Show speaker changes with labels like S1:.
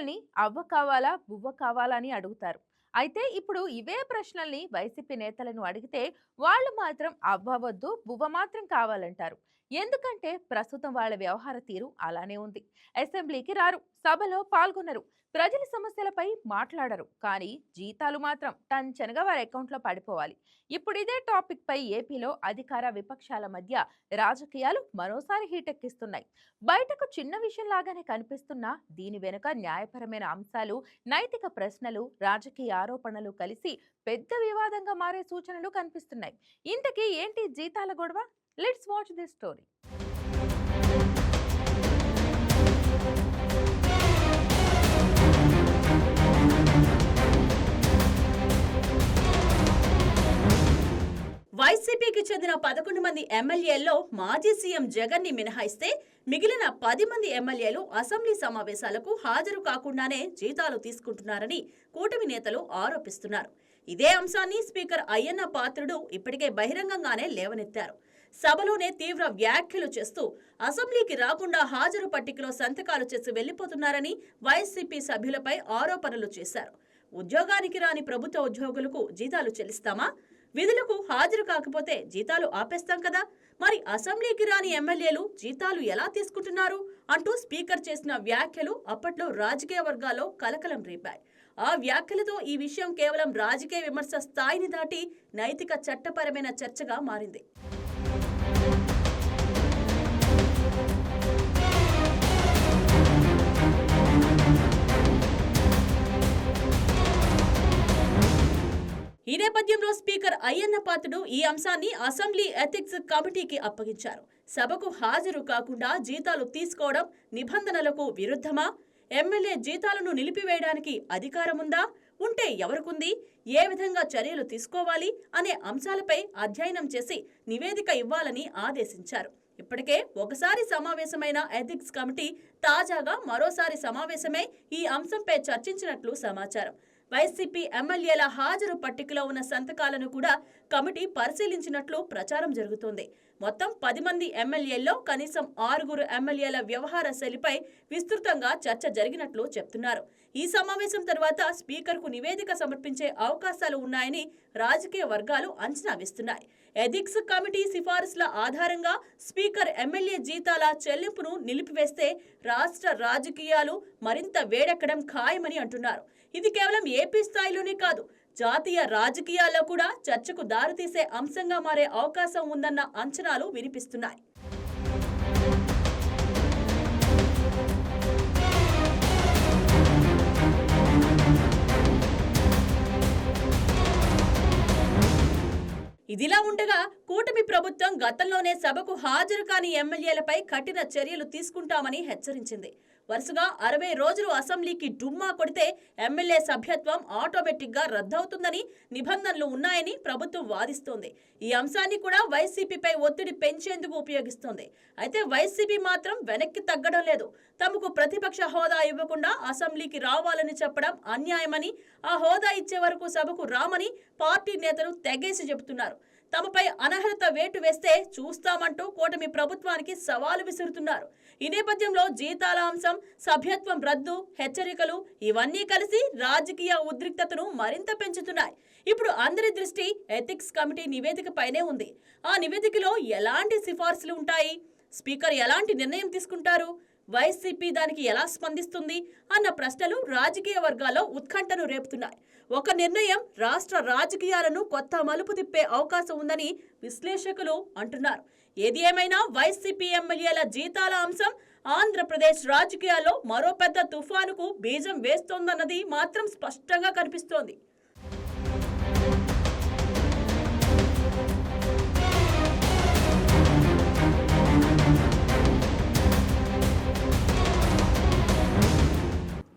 S1: ఎమ్మెల్యేలని అవ్వ కావాలా బువ్వ కావాలా అని అడుగుతారు. అయితే ఇప్పుడు ఇవే ప్రశ్నల్ని వైసీపీ నేతలను అడిగితే వాళ్ళు మాత్రం అవ్వ వద్దు బువ్వ మాత్రం కావాలంటారు. ఎందుకంటే ప్రస్తుతం వాళ్ళ వ్యవహార తీరు అలానే ఉంది. అసెంబ్లీకి రారు సభలో పాల్గొనరు ప్రజల సమస్యలపై మాట్లాడరు. కానీ జీతాలు మాత్రం టంచనగా వారి అకౌంట్లో పడిపోవాలి. ఇప్పుడు ఇదే టాపిక్పై ఏపీలో అధికార విపక్షాల మధ్య రాజకీయాలు మరోసారి హీటెక్కిస్తున్నాయి. బయటకు చిన్న విషయం లాగానే కనిపిస్తున్నా దీని వెనుక న్యాయపరమైన అంశాలు నైతిక ప్రశ్నలు రాజకీయ ఆరోపణలు కలిసి పెద్ద వివాదంగా మారే సూచనలు కనిపిస్తున్నాయి. ఇంతకీ ఏంటి జీతాల గొడవ? లెట్స్ వాచ్ దిస్ స్టోరీ
S2: వైసీపీకి చెందిన పదకొండు మంది ఎమ్మెల్యేల్లో మాజీ సీఎం జగన్ని మినహాయిస్తే మిగిలిన పది మంది ఎమ్మెల్యేలు అసెంబ్లీ సమావేశాలకు హాజరు కాకుండానే జీతాలు తీసుకుంటున్నారని కూటమి నేతలు ఆరోపిస్తున్నారు. ఇదే అంశాన్ని స్పీకర్ అయ్యన్న పాత్రుడు ఇప్పటికే బహిరంగంగానే లేవనెత్తారు. సభలోనే తీవ్ర వ్యాఖ్యలు చేస్తూ అసెంబ్లీకి రాకుండా హాజరు పట్టికలో సంతకాలు చేసి వెళ్ళిపోతున్నారని వైసీపీ సభ్యులపై ఆరోపణలు చేశారు. ఉద్యోగానికి రాని ప్రభుత్వ ఉద్యోగులకు జీతాలు చెల్లిస్తామా? విధులకు హాజరు కాకపోతే జీతాలు ఆపేస్తాం కదా? మరి అసెంబ్లీకి రాని ఎమ్మెల్యేలు జీతాలు ఎలా తీసుకుంటున్నారు? అంటూ స్పీకర్ చేసిన వ్యాఖ్యలు అప్పట్లో రాజకీయ వర్గాల్లో కలకలం రేపాయి. ఆ వ్యాఖ్యలతో ఈ విషయం కేవలం రాజకీయ విమర్శ స్థాయిని దాటి నైతిక చట్టపరమైన చర్చగా మారింది. ఈ నేపథ్యంలో స్పీకర్ అయ్యన్న పాత్రుడు ఈ అంశాన్ని అసెంబ్లీ ఎథిక్స్ కమిటీకి అప్పగించారు. సభకు హాజరు కాకుండా జీతాలు తీసుకోవడం నిబంధనలకు విరుద్ధమా? ఎమ్మెల్యే జీతాలను నిలిపివేయడానికి అధికారముందా? ఉంటే ఎవరికుంది? ఏ విధంగా చర్యలు తీసుకోవాలి? అనే అంశాలపై అధ్యయనం చేసి నివేదిక ఇవ్వాలని ఆదేశించారు. ఇప్పటికే ఒకసారి సమావేశమైన ఎథిక్స్ కమిటీ తాజాగా మరోసారి సమావేశమై ఈ అంశంపై చర్చించినట్లు సమాచారం. వైసీపీ ఎమ్మెల్యేల హాజరు పట్టికలో ఉన్న సంతకాలను కూడా కమిటీ పరిశీలించినట్లు ప్రచారం జరుగుతోంది. మొత్తం పది మంది ఎమ్మెల్యేల్లో కనీసం ఆరుగురు ఎమ్మెల్యేల వ్యవహార శైలిపై విస్తృతంగా చర్చ జరిగినట్లు చెప్తున్నారు. ఈ సమావేశం తర్వాత స్పీకర్కు నివేదిక సమర్పించే అవకాశాలు ఉన్నాయని రాజకీయ వర్గాలు అంచనా వేస్తున్నాయి. ఎథిక్స్ కమిటీ సిఫారసుల ఆధారంగా స్పీకర్ ఎమ్మెల్యే జీతాల చెల్లింపును నిలిపివేస్తే రాష్ట్ర రాజకీయాలు మరింత వేడెక్కడం ఖాయమని అంటున్నారు. ఇది కేవలం ఏపీ స్థాయిలోనే కాదు జాతీయ రాజకీయాల్లో కూడా చర్చకు దారితీసే అంశంగా మారే అవకాశం ఉందన్న అంచనాలు వినిపిస్తున్నాయి. ఇదిలా ఉండగా కూటమి ప్రభుత్వం గతంలోనే సభకు హాజరు కాని ఎమ్మెల్యేలపై కఠిన చర్యలు తీసుకుంటామని హెచ్చరించింది. వరుసగా అరవై రోజులు అసెంబ్లీకి డుమ్మా కొడితే ఎమ్మెల్యే సభ్యత్వం ఆటోమేటిక్గా రద్దవుతుందని నిబంధనలు ఉన్నాయని ప్రభుత్వం వాదిస్తోంది. ఈ అంశాన్ని కూడా వైసీపీపై ఒత్తిడి పెంచేందుకు ఉపయోగిస్తోంది. అయితే వైసీపీ మాత్రం వెనక్కి తగ్గడం లేదు. తమకు ప్రతిపక్ష హోదా ఇవ్వకుండా అసెంబ్లీకి రావాలని చెప్పడం అన్యాయమని ఆ హోదా ఇచ్చే వరకు సభకు రామని పార్టీ నేతలు తెగేసి చెబుతున్నారు. తమపై అనర్హత వేటు వేస్తే చూస్తామంటూ కూటమి ప్రభుత్వానికి సవాలు విసురుతున్నారు. ఈ నేపథ్యంలో జీతాల అంశం సభ్యత్వం రద్దు హెచ్చరికలు ఇవన్నీ కలిసి రాజకీయ ఉద్రిక్తతను మరింత పెంచుతున్నాయి. ఇప్పుడు అందరి దృష్టి ఎథిక్స్ కమిటీ నివేదికపైనే ఉంది. ఆ నివేదికలో ఎలాంటి సిఫార్సులు ఉంటాయి? స్పీకర్ ఎలాంటి నిర్ణయం తీసుకుంటారు? వైసీపీ దానికి ఎలా స్పందిస్తుంది అన్న ప్రశ్నలు రాజకీయ వర్గాల్లో ఉత్కంఠను రేపుతున్నాయి. ఒక నిర్ణయం రాష్ట్ర రాజకీయాలను కొత్త మలుపు తిప్పే అవకాశం ఉందని విశ్లేషకులు అంటున్నారు. ఏది ఏమైనా వైసీపీ ఎమ్మెల్యేల జీతాల అంశం ఆంధ్రప్రదేశ్ రాజకీయాల్లో మరో పెద్ద తుఫానుకు బీజం వేస్తోందన్నది మాత్రం స్పష్టంగా కనిపిస్తోంది.